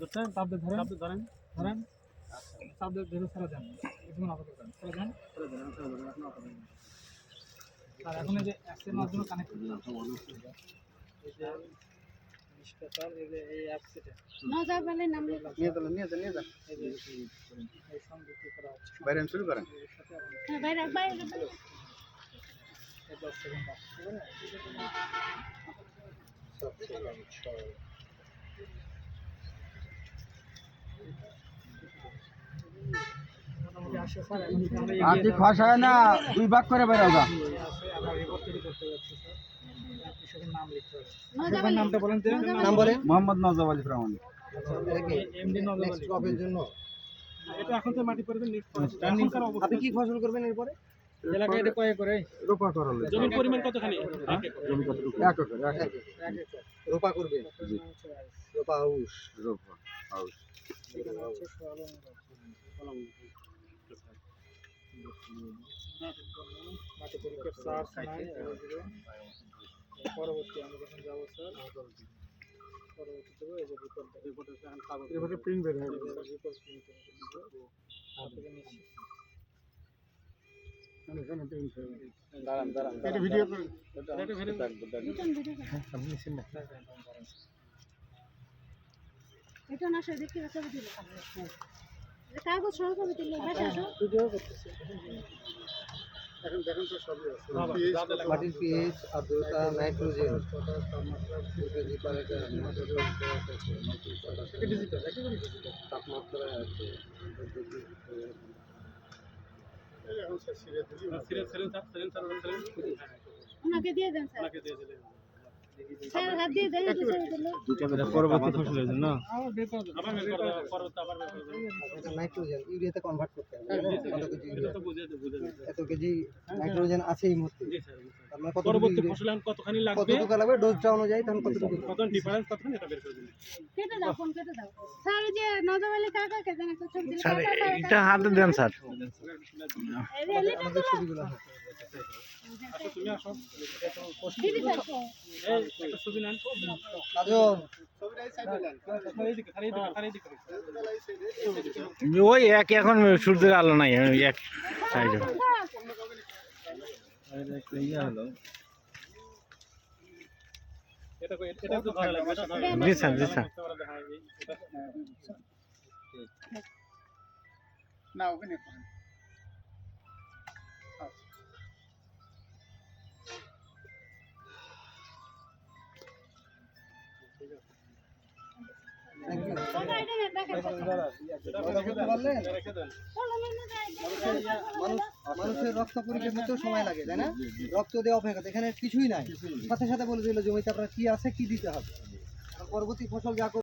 ধরছেন চাপ দিয়ে ধরেন চাপ ধরেন ধরেন চাপ দিয়ে ধরে ছেড়ে দেন। কিছুক্ষণ অপেক্ষা করেন ছেড়ে দেন। ছেড়ে দেন ছেড়ে দেন এখন অপেক্ষা করেন আর এখন এই যে অ্যাপসের মাধ্যমে কানেক্ট করতে এই যে স্যার এই স্যার কৃষকের নাম লিখতে হবে নজর আপনার বলে নামটা বলেন নাম বলেন। মোহাম্মদ নজর আলী প্রামাণিক এমডি আলী। জন্য। এটা এখন তো মাটি পড়বে নেক্সট আপনি কি ফসল করবেন এরপরে? এলাকায় এটা কয়ে করে রোপা করা জমির পরিমাণ কতখানি? জমি কতটুকু? এক একর এক একর। রোপা করবেন? রোপা হাউস। রোপা হাউস। মাটি পরীক্ষার চার নাই পরবর্তী আমরা যখন যাব স্যার পরবর্তী দেবো। এই যে রিপোর্ট প্রিন্ট বের হয়ে প্রিন্ট দাঁড়ান দাঁড়ান এটা ভিডিও এটা ভিডিও রিটার্ন ভিডিও এটা না সে দেখতে ছবি দিল এটা কাগজ দিল এখন দেখেন তো সবই আছে। মাটির পিএইচ আর্দ্রতা নাইট্রোজেন ডিজিটাল একেবারে ডিজিটাল তাপমাত্রা আছে ওনাকে দিয়ে দেন স্যার। ওনাকে দিয়ে দিলেন স্যার হাত দিয়ে দেন এটা ছবি দিল পরবর্তী ফসলের জন্য। নাইট্রোজেন ইউরিয়াতে কনভার্ট করতে হবে এত কেজি আছে এই মুহূর্তে। আপনার কত পরবর্তী ফসল কতখানি লাগবে? কতটুকু লাগবে? ডোজটা অনুযায়ী তখন কতটুকু কত ডিফারেন্স কতখানি এটা বের করে দিলেন কেটে দাও ফোন কেটে দাও। স্যার যে নজর বলে কাকা কে দেন একটা ছবি দিল স্যার এটা হাতে দেন স্যার। এই যে লিখে আমাদের ছবিগুলো আচ্ছা ওই এক এখন সূর্যের আলো নাই এক সাইডে। জি স্যার না ওখানে মানুষের রক্ত পরীক্ষা করতেও সময় লাগে, তাই না? রক্ত দেওয়া অপেক্ষা এখানে কিছুই নাই। সাথে সাথে বলে দিল জমিতে আপনার কি আছে, কি দিতে হবে? পরবর্তী ফসল যা